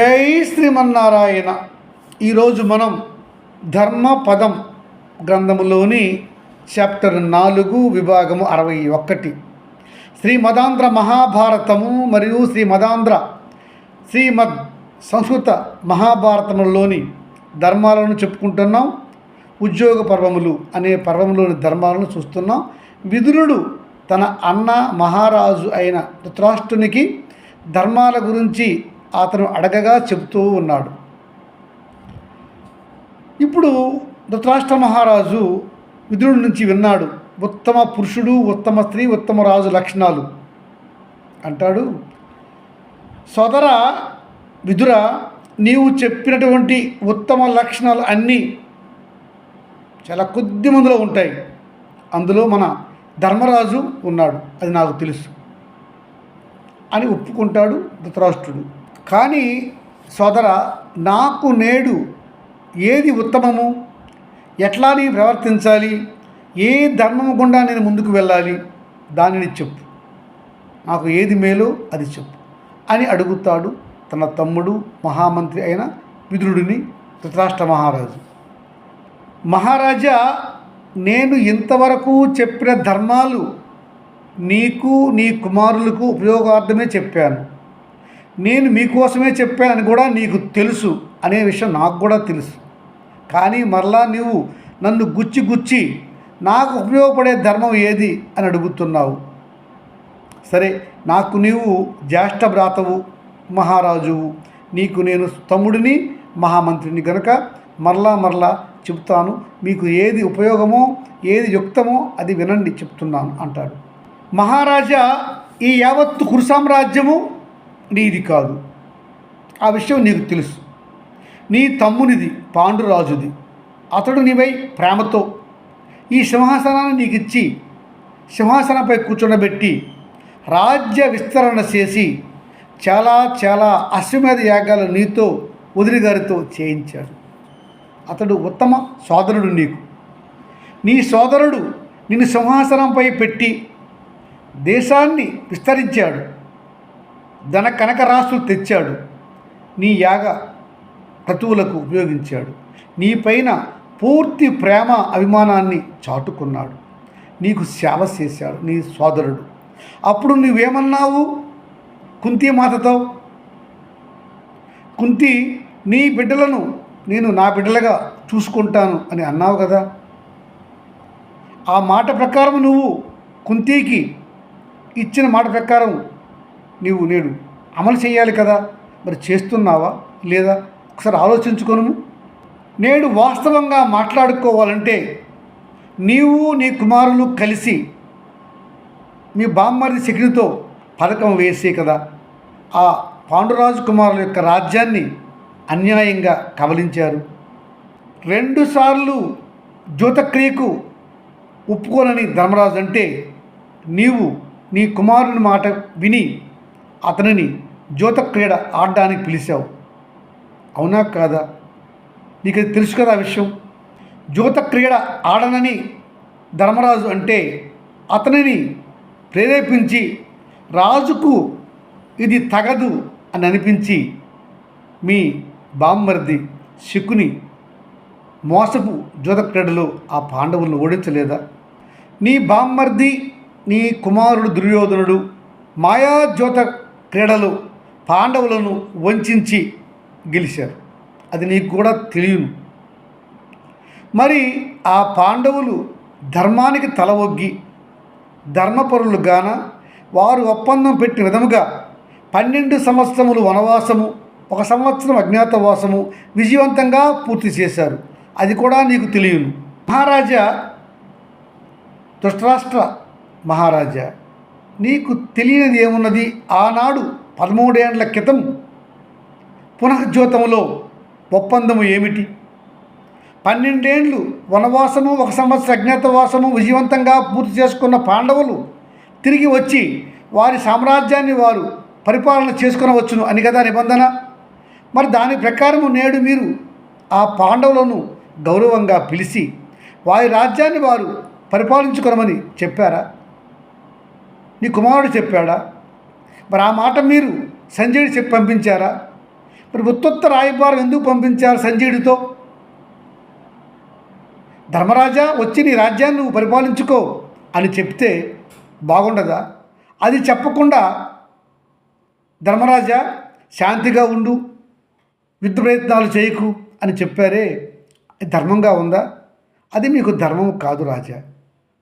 జై శ్రీమన్నారాయణ. ఈరోజు మనం ధర్మపదం గ్రంథములోని చాప్టర్ నాలుగు విభాగము అరవై ఒకటి శ్రీమదాంధ్ర మహాభారతము మరియు శ్రీమదాంధ్ర శ్రీమద్ సంస్కృత మహాభారతములోని ధర్మాలను చెప్పుకుంటున్నాం. ఉద్యోగ పర్వములు అనే పర్వములోని ధర్మాలను చూస్తున్నాం. విదురుడు తన అన్న మహారాజు అయిన ధృతరాష్ట్రునికి ధర్మాల గురించి అతను అడగగా చెబుతూ ఉన్నాడు. ఇప్పుడు ధృతరాష్ట్ర మహారాజు విదురుడి నుంచి విన్నాడు. ఉత్తమ పురుషుడు ఉత్తమ స్త్రీ ఉత్తమ రాజు లక్షణాలు. అంటాడు సోదర విదుర నీవు చెప్పినటువంటి ఉత్తమ లక్షణాలు అన్నీ చాలా కొద్ది మందిలో ఉంటాయి. అందులో మన ధర్మరాజు ఉన్నాడు. అది నాకు తెలుసు. అని ఒప్పుకుంటాడు ధృతరాష్ట్రుడు. కానీ సోదర నాకు నేడు ఏది ఉత్తమము? ఎట్లా నీ ప్రవర్తించాలి? ఏ ధర్మము గుండా నేను ముందుకు వెళ్ళాలి? దానిని చెప్పు. నాకు ఏది మేలో అది చెప్పు అని అడుగుతాడు తన తమ్ముడు మహామంత్రి అయిన విదురుడిని ధృతరాష్ట్ర మహారాజు. మహారాజా నేను ఇంతవరకు చెప్పిన ధర్మాలు నీకు నీ కుమారులకు ఉపయోగార్థమే చెప్పాను. నేను మీకోసమే చెప్పానని కూడా నీకు తెలుసు అనే విషయం నాకు కూడా తెలుసు. కానీ మరలా నువ్వు నన్ను గుచ్చి గుచ్చి నాకు ఉపయోగపడే ధర్మం ఏది అని అడుగుతున్నావు. సరే నాకు నీవు జ్యేష్ఠ భ్రాతవు మహారాజువు. నీకు నేను తమ్ముడిని మహామంత్రిని గనుక మరలా మరలా చెప్తాను మీకు ఏది ఉపయోగమో ఏది యుక్తమో అది వినండి చెప్తున్నాను అంటాడు. మహారాజా ఈ యావత్తు కురు సామ్రాజ్యము నీది కాదు. ఆ విషయం నీకు తెలుసు. నీ తమ్మునిది పాండురాజుది. అతడు నీవై ప్రేమతో ఈ సింహాసనాన్ని నీకు ఇచ్చి సింహాసనంపై కూర్చోబెట్టి రాజ్య విస్తరణ చేసి చాలా చాలా అశ్వమేధ యాగాలు నీతో వదిలి గారితో చేయించాడు. అతడు ఉత్తమ సోదరుడు నీకు. నీ సోదరుడు నిన్ను సింహాసనంపై పెట్టి దేశాన్ని విస్తరించాడు. ధన కనక రాసులు తెచ్చాడు. నీ యాగ క్రతువులకు ఉపయోగించాడు. నీపైన పూర్తి ప్రేమ అభిమానాన్ని చాటుకున్నాడు. నీకు సేవ చేశాడు. నీ సోదరుడు. అప్పుడు నువ్వేమన్నావు? కుంతి మాతతో? కుంతి నీ బిడ్డలను నేను నా బిడ్డలుగా చూసుకుంటాను అని అన్నావు కదా? ఆ మాట ప్రకారం నువ్వు కుంతికి ఇచ్చిన మాట ప్రకారం నీవు నేను అమలు చేయాలి కదా మరి చేస్తున్నావా లేదా? ఒకసారి ఆలోచించుకోను నేడు వాస్తవంగా మాట్లాడుకోవాలంటే నీవు నీ కుమారులు కలిసి మీ బామ్మర్ది శకినితో పథకం వేసే కదా. ఆ పాండురాజు కుమారుల యొక్క రాజ్యాన్ని అన్యాయంగా కబలించారు రెండుసార్లు జ్యోతక్రియకు ఒప్పుకోనని ధర్మరాజు అంటే నీవు నీ కుమారుని మాట విని అతనిని జ్యోత క్రీడ ఆడడానికి పిలిచావు. అవునా కాదా? నీకు అది తెలుసు కదా విషయం? జ్యోత క్రీడ ఆడనని ధర్మరాజు అంటే అతనిని ప్రేరేపించి రాజుకు ఇది తగదు అని అనిపించి మీ బామ్మర్ది శకుని మోసపు జ్యోతక్రీడలో ఆ పాండవులను ఓడించలేదా? నీ బామ్మర్ది నీ కుమారుడు దుర్యోధనుడు మాయా జ్యోత క్రీడలు పాండవులను వంచి గెలిచారు. అది నీకు కూడా తెలియను. మరి ఆ పాండవులు ధర్మానికి తల ఒగ్గి ధర్మపరులు గాన వారు ఒప్పందం పెట్టిన విధముగా పన్నెండు సంవత్సరములు వనవాసము ఒక సంవత్సరం అజ్ఞాతవాసము విజయవంతంగా పూర్తి చేశారు. అది కూడా నీకు తెలియను. మహారాజా దుష్టరాష్ట్ర మహారాజా నీకు తెలియనిది ఏమున్నది? ఆనాడు పదమూడేండ్ల క్రితం పునఃజ్యోతములో ఒప్పందము ఏమిటి? పన్నెండేండ్లు వనవాసము ఒక సంవత్సర అజ్ఞాతవాసము విజయవంతంగా పూర్తి చేసుకున్న పాండవులు తిరిగి వచ్చి వారి సామ్రాజ్యాన్ని వారు పరిపాలన చేసుకునవచ్చును అని కదా నిబంధన? మరి దాని ప్రకారము నేడు మీరు ఆ పాండవులను గౌరవంగా పిలిచి వారి రాజ్యాన్ని వారు పరిపాలించుకోమని చెప్పారా? నీ కుమారుడు చెప్పాడా? మరి ఆ మాట మీరు సంజయుడు చెప్పి పంపించారా? మరి ఉత్తొత్త రాయబారం ఎందుకు పంపించారు సంజయుడితో? ధర్మరాజా వచ్చి నీ రాజ్యాన్ని నువ్వు పరిపాలించుకో అని చెప్తే బాగుండదా? అది చెప్పకుండా ధర్మరాజా శాంతిగా ఉండు యుద్ధ ప్రయత్నాలు చేయకు అని చెప్పారే. ధర్మంగా ఉందా? అది మీకు ధర్మం కాదు రాజా.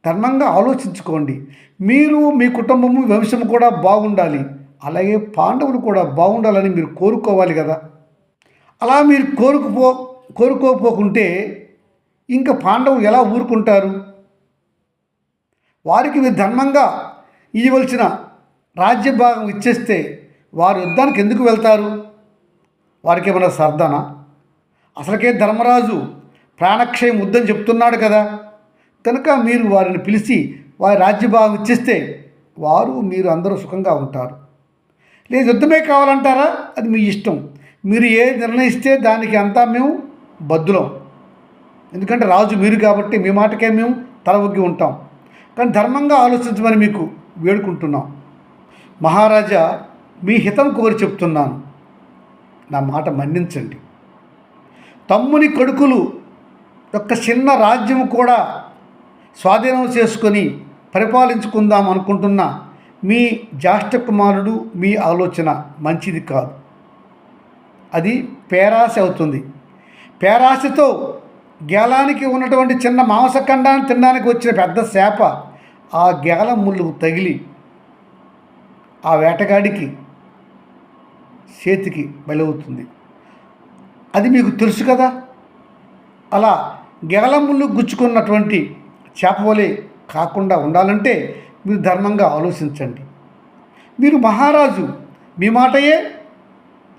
ధర్మంగా ఆలోచించుకోండి. మీరు మీ కుటుంబము వంశము కూడా బాగుండాలి. అలాగే పాండవులు కూడా బాగుండాలని మీరు కోరుకోవాలి కదా. అలా మీరు కోరుకుపో కోరుకోపోకుంటే ఇంకా పాండవులు ఎలా ఊరుకుంటారు? వారికి మీరు ధర్మంగా ఇవ్వవలసిన రాజ్యభాగం ఇచ్చేస్తే వారు యుద్ధానికి ఎందుకు వెళ్తారు? వారికి ఏమైనా సర్దనా? అసలుకే ధర్మరాజు ప్రాణక్షయం వద్దని చెప్తున్నాడు కదా. కనుక మీరు వారిని పిలిచి వారి రాజ్యభాగం ఇచ్చేస్తే వారు మీరు అందరూ సుఖంగా ఉంటారు. లేదు యుద్ధమే కావాలంటారా? అది మీ ఇష్టం. మీరు ఏ నిర్ణయిస్తే దానికి అంతా మేము బద్దులం. ఎందుకంటే రాజు మీరు కాబట్టి మీ మాటకే మేము తల ఒగ్గి ఉంటాం. కానీ ధర్మంగా ఆలోచించమని మీకు వేడుకుంటున్నాం. మహారాజా మీ హితం కోరి చెప్తున్నాను. నా మాట మన్నించండి. తమ్ముని కొడుకులు యొక్క చిన్న రాజ్యం కూడా స్వాధీనం చేసుకొని పరిపాలించుకుందాం అనుకుంటున్న మీ జ్యేష్ఠ కుమారుడు మీ ఆలోచన మంచిది కాదు. అది పేరాశ అవుతుంది. పేరాశతో గేలానికి ఉన్నటువంటి చిన్న మాంసఖండాన్ని తినడానికి వచ్చిన పెద్ద చేప ఆ గేలం ముళ్ళు తగిలి ఆ వేటగాడికి చేతికి బలవుతుంది. అది మీకు తెలుసు కదా? అలా గేలముళ్ళు గుచ్చుకున్నటువంటి చేపవలే కాకుండా ఉండాలంటే మీరు ధర్మంగా ఆలోచించండి. మీరు మహారాజు మీ మాటయే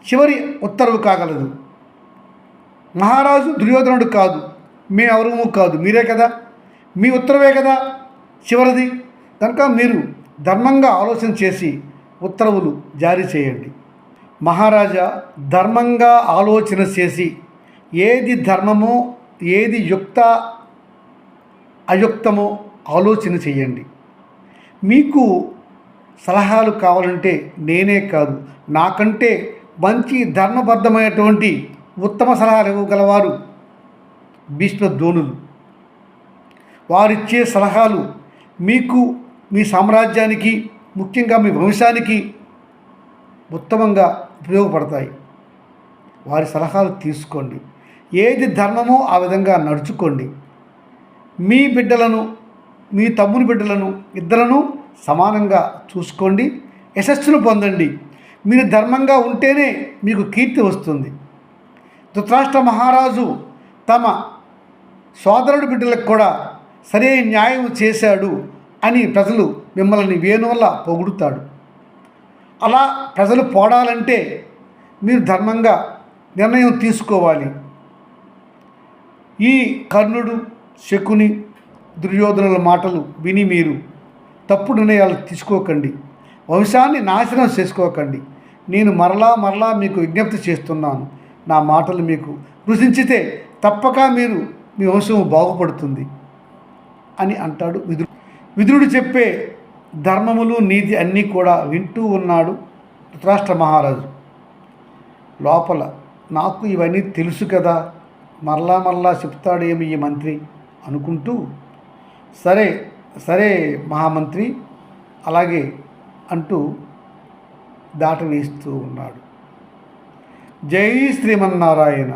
చివరి ఉత్తర్వు కాగలదు. మహారాజు దుర్యోధనుడు కాదు మీ ఎవరము కాదు మీరే కదా? మీ ఉత్తరవే కదా చివరిది? కనుక మీరు ధర్మంగా ఆలోచన చేసి ఉత్తర్వులు జారీ చేయండి. మహారాజా ధర్మంగా ఆలోచన చేసి ఏది ధర్మమో ఏది యుక్త అయుక్తమో ఆలోచన చేయండి. మీకు సలహాలు కావాలంటే నేనే కాదు. నాకంటే మంచి ధర్మబద్ధమైనటువంటి ఉత్తమ సలహాలు ఇవ్వగలవారు భీష్మ ద్రోణులు వారిచ్చే సలహాలు మీకు మీ సామ్రాజ్యానికి ముఖ్యంగా మీ వంశానికి ఉత్తమంగా ఉపయోగపడతాయి. వారి సలహాలు తీసుకోండి. ఏది ధర్మమో ఆ విధంగా నడుచుకోండి. మీ బిడ్డలను మీ తమ్ముని బిడ్డలను ఇద్దరను సమానంగా చూసుకోండి యశస్సును పొందండి. మీరు ధర్మంగా ఉంటేనే మీకు కీర్తి వస్తుంది. ధృతరాష్ట్ర మహారాజు తమ సోదరుడి బిడ్డలకు కూడా సరైన న్యాయం చేశాడు అని ప్రజలు మిమ్మల్ని వేణువల్ల పొగుడుతాడు. అలా ప్రజలు పోడాలంటే మీరు ధర్మంగా నిర్ణయం తీసుకోవాలి. ఈ కర్ణుడు శకుని దుర్యోధనుల మాటలు విని మీరు తప్పుడు నిర్ణయాలు తీసుకోకండి. వంశాన్ని నాశనం చేసుకోకండి. నేను మరలా మరలా మీకు విజ్ఞప్తి చేస్తున్నాను. నా మాటలు మీకు రుచించితే తప్పక మీరు మీ వంశం బాగుపడుతుంది అని అంటాడు విదురు విదురుడు చెప్పే ధర్మములు నీతి అన్నీ కూడా వింటూ ఉన్నాడు ధృతరాష్ట్ర మహారాజు. లోపల నాకు ఇవన్నీ తెలుసు కదా. మరలా మరలా చెప్తాడేమి ఈ మంత్రి? అనుకుంటూ సరే సరే మహామంత్రి అలాగే అంటూ దాట వేస్తూ ఉన్నాడు. జై శ్రీమన్నారాయణ.